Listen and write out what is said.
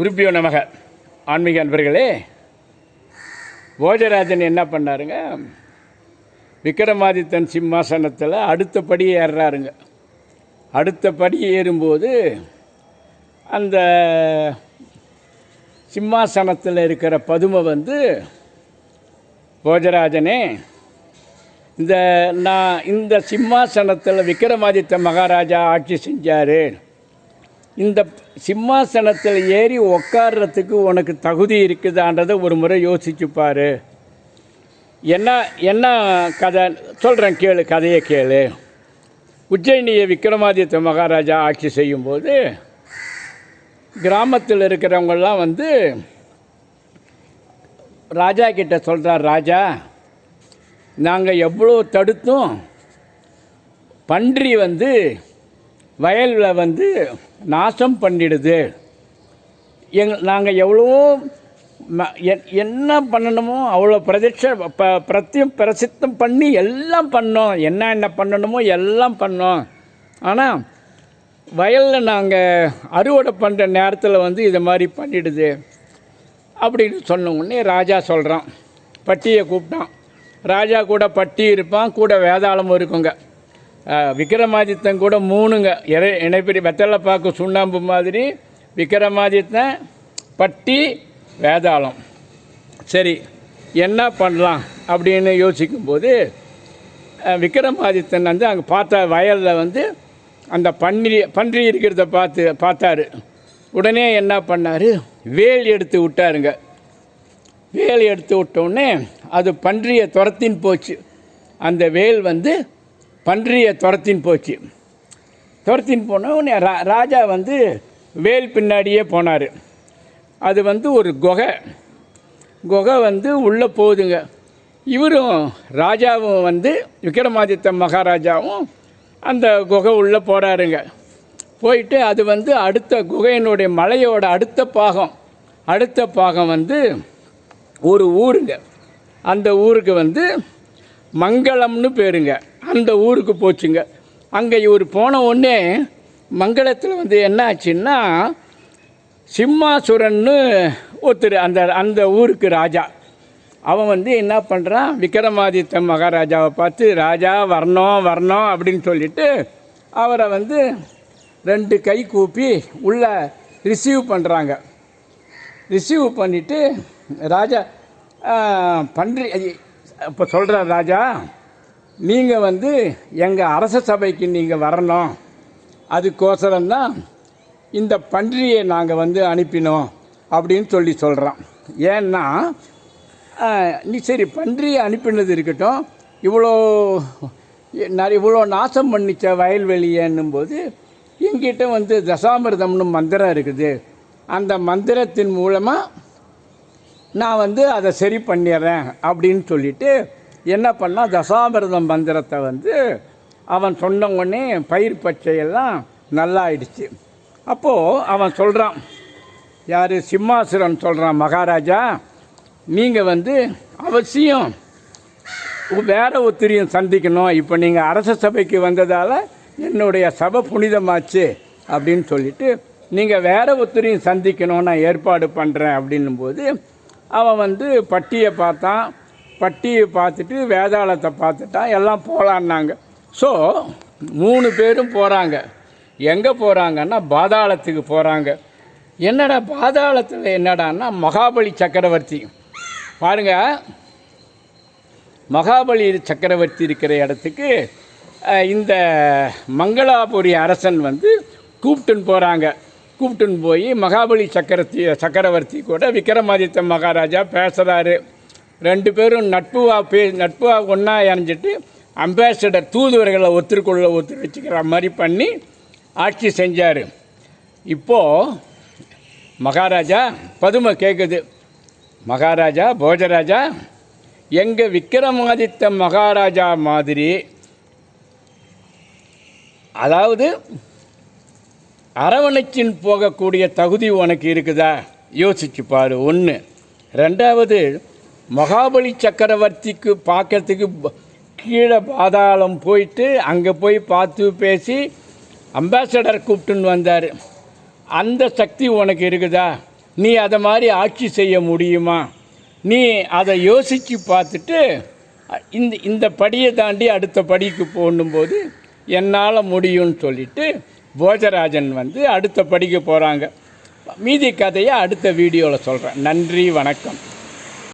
குருப்பியோ நமக. ஆன்மீக அன்பர்களே போஜராஜன் என்ன பண்ணாருங்க? விக்ரமாதித்தன் சிம்மாசனத்தில் அடுத்த படி ஏறுறாருங்க. அடுத்த படி ஏறும்போது அந்த சிம்மாசனத்தில் இருக்கிற பதுமை வந்து போஜராஜனே இந்த நான் இந்த சிம்மாசனத்தில் விக்ரமாதித்த மகாராஜா ஆட்சி செஞ்சார். இந்த சிம்மாசனத்தில் ஏறி உக்காடுறதுக்கு உனக்கு தகுதி இருக்குதான்றதை ஒரு முறை யோசிச்சுப்பார் என்ன என்ன கதை? சொல்கிறேன் கேளு கதையை கேளு. உஜ்ஜயினியை விக்ரமாதித்த மகாராஜா ஆட்சி செய்யும்போது கிராமத்தில் இருக்கிறவங்கெல்லாம் வந்து ராஜா கிட்ட சொல்கிறார் ராஜா நாங்கள் எவ்வளோ தடுத்தும் பன்றி வந்து வயலில் வந்து நாசம் பண்ணிடுது. எங் நாங்கள் எவ்வளவோ ம- எ- என்ன பண்ணணுமோ அவ்வளோ பிரதிஷ ப பிரத்தியம் பிரசித்தம் பண்ணி எல்லாம் பண்ணோம். என்ன என்ன பண்ணணுமோ எல்லாம் பண்ணோம். ஆனால் வயலில் நாங்கள் அறுவடை பண்ணுற நேரத்தில் வந்து இது மாதிரி பண்ணிடுது. அப்படின்னு சொன்ன உடனே ராஜா சொல்கிறான் பட்டியை கூப்பிட்டான். ராஜா கூட பட்டி இருப்பான் கூட வேதாளமும் இருக்குங்க. விக்ரமாதித்தன் கூட மூணுங்க. இறை இணைப்பிரி வெத்தலைப்பாக்கு சுண்ணாம்பு மாதிரி விக்ரமாதித்தன் பட்டி வேதாளம். சரி என்ன பண்ணலாம் அப்படின்னு யோசிக்கும்போது விக்ரமாதித்தன் வந்து அங்கே பார்த்த வயலில் வந்து அந்த பன்றி பன்றி இருக்கிறத பார்த்து பார்த்தாரு. உடனே என்ன பண்ணார்? வேல் எடுத்து விட்டாருங்க. வேல் எடுத்து விட்டோடனே அது பன்றியை துரத்தின் போச்சு. அந்த வேல் வந்து பன்றியை துரத்தின்னு போச்சு. துரத்தின்னு போன உடனே ரா ராஜா வந்து வேல் பின்னாடியே போனார். அது வந்து ஒரு குகை. குகை வந்து உள்ளே போகுதுங்க. இவரும் ராஜாவும் வந்து விக்ரமாதித்த மகாராஜாவும் அந்த குகை உள்ளே போகிறாருங்க போயிட்டு அது வந்து அடுத்த குகையினுடைய மலையோட அடுத்த பாகம். அடுத்த பாகம் வந்து ஒரு ஊருங்க. அந்த ஊருக்கு வந்து மங்களம்னு பேருங்க. அந்த ஊருக்கு போச்சுங்க. அங்கே இவர் போன உடனே மங்களத்தில் வந்து என்ன ஆச்சுன்னா சிம்மாசுரன்னு ஒருத்தர் அந்த அந்த ஊருக்கு ராஜா. அவன் வந்து என்ன பண்ணுறான் விக்ரமாதித்த மகாராஜாவை பார்த்து ராஜா வரணும் வரணும் அப்படின்னு சொல்லிட்டு அவரை வந்து ரெண்டு கை கூப்பி உள்ள ரிசீவ் பண்ணுறாங்க ரிசீவ் பண்ணிவிட்டு ராஜா பன்றி இப்போ சொல்கிறார் ராஜா நீங்கள் வந்து எங்கள் அரச சபைக்கு நீங்கள் வரணும். அதுக்கோசரம் தான் இந்த பன்றியை நாங்கள் வந்து அனுப்பினோம் அப்படின்னு சொல்லி சொல்கிறோம் ஏன்னா நீ சரி பன்றியை அனுப்பினது இருக்கட்டும். இவ்வளோ இவ்வளோ நாசம் பண்ணிச்ச வயல்வெளியன்னும் போது எங்கிட்ட வந்து தசாமிரதம்னு மந்திரம் இருக்குது. அந்த மந்திரத்தின் மூலமாக நான் வந்து அதை சரி பண்ணிடுறேன் அப்படின்னு சொல்லிவிட்டு என்ன பண்ணால் தசாமிரதம் மந்திரத்தை வந்து அவன் சொன்ன உடனே பயிர் பச்சையெல்லாம் நல்லா ஆயிடுச்சு அப்போது அவன் சொல்கிறான் யார் சிம்மாசுரன் சொல்கிறான் மகாராஜா நீங்கள் வந்து அவசியம் வேற ஒத்திரியும் சந்திக்கணும். இப்போ நீங்கள் அரச சபைக்கு வந்ததால் என்னுடைய சபை புனிதமாச்சு அப்படின்னு சொல்லிட்டு நீங்கள் வேற ஒத்திரியும் சந்திக்கணும் நான் ஏற்பாடு பண்ணுறேன் அப்படின்னும்போது அவன் வந்து பட்டியை பார்த்தான். பட்டியை பார்த்துட்டு வேதாளத்தை பார்த்துட்டான் எல்லாம் போகலான்னாங்க ஸோ மூணு பேரும் போகிறாங்க எங்கே போகிறாங்கன்னா பாதாளத்துக்கு போகிறாங்க என்னடா பாதாளத்தில் என்னடான்னா மகாபலி சக்கரவர்த்தி. பாருங்கள் மகாபலி சக்கரவர்த்தி இருக்கிற இடத்துக்கு இந்த மங்களாபுரி அரசன் வந்து கூப்பிட்டுன்னு போகிறாங்க கூப்பிட்டுன்னு போய் மகாபலி சக்கரவர்த்தி சக்கரவர்த்தி கூட விக்ரமாதித்த மகாராஜா பேசுகிறாரு ரெண்டு பேரும் நட்புவா பே நட்புவா ஒன்றா இணைஞ்சிட்டு அம்பாசடர் தூதுவர்களை ஒருத்தருக்குள்ள ஒருத்தர் வச்சுக்கிற மாதிரி பண்ணி ஆட்சி செஞ்சார். இப்போது மகாராஜா பதுமை கேட்குது மகாராஜா போஜராஜா எங்கள் விக்ரமாதித்த மகாராஜா மாதிரி. அதாவது அரவணைச்சின் போகக்கூடிய தகுதி உனக்கு இருக்குதா? யோசிச்சு பாரு. ஒன்று ரெண்டாவது மகாபலி சக்கரவர்த்திக்கு பார்க்கறதுக்கு கீழே பாதாளம் போயிட்டு அங்கே போய் பார்த்து பேசி அம்பாசடர் கூப்பிட்டுன்னு வந்தார். அந்த சக்தி உனக்கு இருக்குதா? நீ அதை மாதிரி ஆட்சி செய்ய முடியுமா? நீ அதை யோசித்து பார்த்துட்டு இந்த இந்த படியை தாண்டி அடுத்த படிக்கு போகணும்போது என்னால் முடியும்னு சொல்லிட்டு போஜராஜன் வந்து அடுத்த படிக்கு போகிறாங்க மீதி கதையை அடுத்த வீடியோவில் சொல்கிறேன் நன்றி வணக்கம்.